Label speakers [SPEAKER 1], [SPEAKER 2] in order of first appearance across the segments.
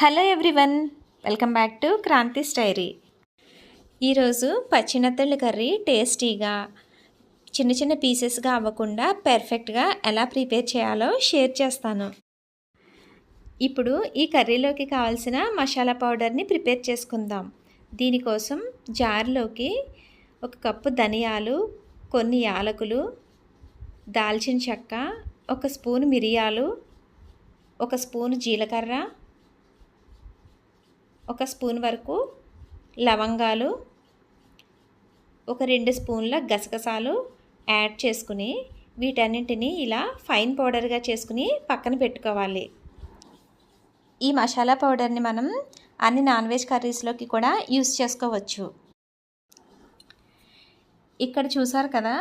[SPEAKER 1] Hello everyone welcome back to Kranthi స్టైరీ. ఈరోజు పచ్చినత్తళ్ళు curry టేస్టీగా చిన్న చిన్న పీసెస్గా అవ్వకుండా పెర్ఫెక్ట్గా ఎలా ప్రిపేర్ చేయాలో షేర్ చేస్తాను. ఇప్పుడు ఈ కర్రీలోకి కావాల్సిన మసాలా పౌడర్ని ప్రిపేర్ చేసుకుందాం. దీనికోసం జార్లోకి ఒక కప్పు ధనియాలు కొన్ని యాలకులు దాల్చిన చెక్క ఒక స్పూన్ మిరియాలు ఒక స్పూన్ జీలకర్ర ఒక స్పూన్ వరకు లవంగాలు ఒక రెండు స్పూన్ల గసగసాలు యాడ్ చేసుకుని వీటన్నింటినీ ఇలా ఫైన్ పౌడర్గా చేసుకుని పక్కన పెట్టుకోవాలి. ఈ మసాలా పౌడర్ని మనం అన్ని నాన్ వెజ్ కర్రీస్లోకి కూడా యూస్ చేసుకోవచ్చు. ఇక్కడ చూసారు కదా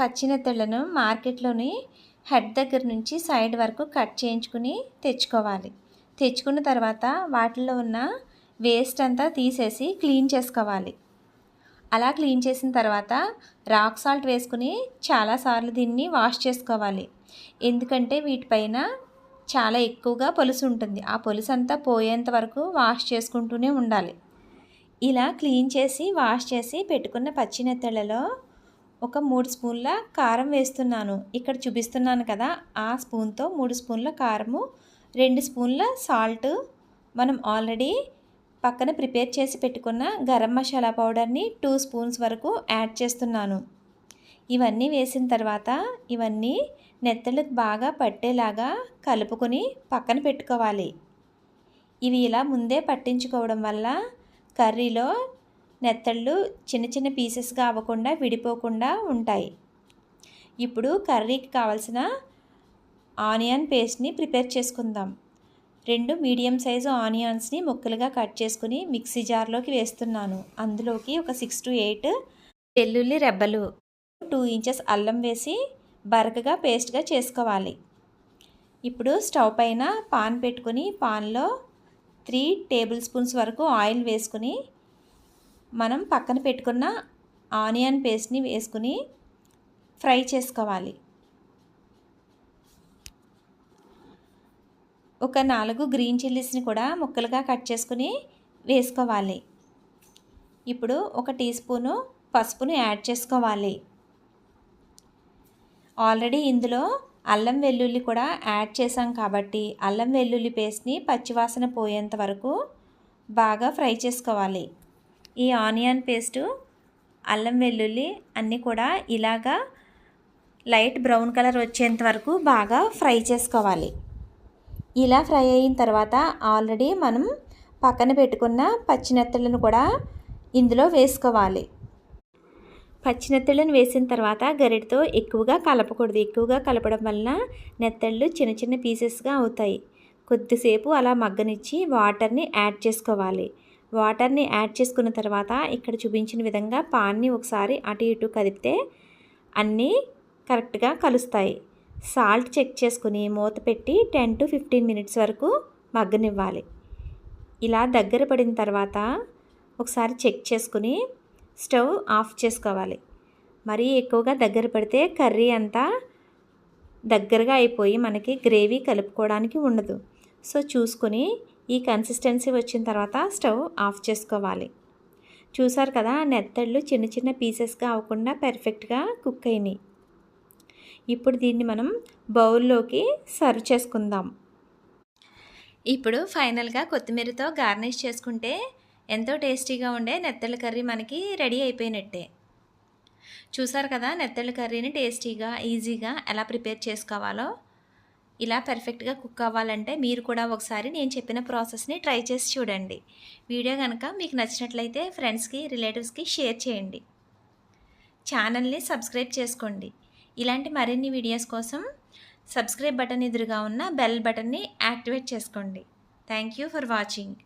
[SPEAKER 1] పచ్చినెత్తళ్ళను మార్కెట్లోని హెడ్ దగ్గర నుంచి సైడ్ వరకు కట్ చేయించుకుని తెచ్చుకోవాలి. తెచ్చుకున్న తర్వాత వాటిలో ఉన్న వేస్ట్ అంతా తీసేసి క్లీన్ చేసుకోవాలి. అలా క్లీన్ చేసిన తర్వాత రాక్ సాల్ట్ వేసుకుని చాలాసార్లు దీన్ని వాష్ చేసుకోవాలి. ఎందుకంటే వీటిపైన చాలా ఎక్కువగా పొలుసు ఉంటుంది. ఆ పొలుసు అంతా పోయేంత వరకు వాష్ చేసుకుంటూనే ఉండాలి. ఇలా క్లీన్ చేసి వాష్ చేసి పెట్టుకున్న పచ్చినెత్తలలో ఒక మూడు స్పూన్ల కారం వేస్తున్నాను. ఇక్కడ చూపిస్తున్నాను కదా ఆ స్పూన్తో మూడు స్పూన్ల కారము రెండు స్పూన్ల సాల్ట్. మనం ఆల్రెడీ పక్కన ప్రిపేర్ చేసి పెట్టుకున్న గరం మసాలా పౌడర్ని టూ స్పూన్స్ వరకు యాడ్ చేస్తున్నాను. ఇవన్నీ వేసిన తర్వాత ఇవన్నీ నెత్తలు బాగా పట్టేలాగా కలుపుకొని పక్కన పెట్టుకోవాలి. ఇవి ఇలా ముందే పట్టించుకోవడం వల్ల కర్రీలో నెత్తళ్ళు చిన్న చిన్న పీసెస్గా అవ్వకుండా విడిపోకుండా ఉంటాయి. ఇప్పుడు కర్రీకి కావాల్సిన ఆనియన్ పేస్ట్ని ప్రిపేర్ చేసుకుందాం. రెండు మీడియం సైజు ఆనియన్స్ని ముక్కలుగా కట్ చేసుకుని మిక్సీ జార్లోకి వేస్తున్నాను. అందులోకి ఒక సిక్స్ టు ఎయిట్ వెల్లుల్లి రెబ్బలు టూ ఇంచెస్ అల్లం వేసి బరకగా పేస్ట్గా చేసుకోవాలి. ఇప్పుడు స్టవ్ పైన పాన్ పెట్టుకుని పాన్లో త్రీ టేబుల్ స్పూన్స్ వరకు ఆయిల్ వేసుకుని మనం పక్కన పెట్టుకున్న ఆనియన్ పేస్ట్ని వేసుకుని ఫ్రై చేసుకోవాలి. ఒక నాలుగు గ్రీన్ చిల్లీస్ని కూడా ముక్కలుగా కట్ చేసుకుని వేసుకోవాలి. ఇప్పుడు ఒక టీ స్పూను పసుపును యాడ్ చేసుకోవాలి. ఆల్రెడీ ఇందులో అల్లం వెల్లుల్లి కూడా యాడ్ చేసాం కాబట్టి అల్లం వెల్లుల్లి పేస్ట్ని పచ్చివాసన పోయేంత వరకు బాగా ఫ్రై చేసుకోవాలి. ఈ ఆనియన్ పేస్టు అల్లం వెల్లుల్లి అన్నీ కూడా ఇలాగా లైట్ బ్రౌన్ కలర్ వచ్చేంత వరకు బాగా ఫ్రై చేసుకోవాలి. ఇలా ఫ్రై అయిన తర్వాత ఆల్రెడీ మనం పక్కన పెట్టుకున్న పచ్చినెత్తలను కూడా ఇందులో వేసుకోవాలి. పచ్చినెత్తళ్ళను వేసిన తర్వాత గరిటతో ఎక్కువగా కలపకూడదు. ఎక్కువగా కలపడం వలన నెత్తళ్ళు చిన్న చిన్న పీసెస్గా అవుతాయి. కొద్దిసేపు అలా మగ్గనిచ్చి వాటర్ని యాడ్ చేసుకోవాలి. వాటర్ని యాడ్ చేసుకున్న తర్వాత ఇక్కడ చూపించిన విధంగా పాన్ని ఒకసారి అటు ఇటు కదిపితే అన్నీ కరెక్ట్గా కలుస్తాయి. సాల్ట్ చెక్ చేసుకుని మూత పెట్టి టెన్ టు ఫిఫ్టీన్ మినిట్స్ వరకు మగ్గనివ్వాలి. ఇలా దగ్గర పడిన తర్వాత ఒకసారి చెక్ చేసుకుని స్టవ్ ఆఫ్ చేసుకోవాలి. మరీ ఎక్కువగా దగ్గర పడితే కర్రీ అంతా దగ్గరగా అయిపోయి మనకి గ్రేవీ కలుపుకోవడానికి ఉండదు. సో చూసుకొని ఈ కన్సిస్టెన్సీ వచ్చిన తర్వాత స్టవ్ ఆఫ్ చేసుకోవాలి. చూసారు కదా నెత్తళ్ళు చిన్న చిన్న పీసెస్గా అవ్వకుండా పెర్ఫెక్ట్గా కుక్ అయినాయి. ఇప్పుడు దీన్ని మనం బౌల్లోకి సర్వ్ చేసుకుందాం. ఇప్పుడు ఫైనల్గా కొత్తిమీరతో గార్నిష్ చేసుకుంటే ఎంతో టేస్టీగా ఉండే నెత్తల కర్రీ మనకి రెడీ అయిపోయినట్టే. చూసారు కదా నెత్తల కర్రీని టేస్టీగా ఈజీగా ఎలా ప్రిపేర్ చేసుకోవాలో? ఇలా పర్ఫెక్ట్గా కుక్ అవ్వాలంటే మీరు కూడా ఒకసారి నేను చెప్పిన ప్రాసెస్ని ట్రై చేసి చూడండి. వీడియో కనుక మీకు నచ్చినట్లయితే ఫ్రెండ్స్కి రిలేటివ్స్కి షేర్ చేయండి. ఛానల్ని సబ్స్క్రైబ్ చేసుకోండి. ఇలాంటి మరిన్ని వీడియోస్ కోసం సబ్స్క్రైబ్ బటన్ ఎదురుగా ఉన్న బెల్ బటన్ని యాక్టివేట్ చేసుకోండి. Thank you for watching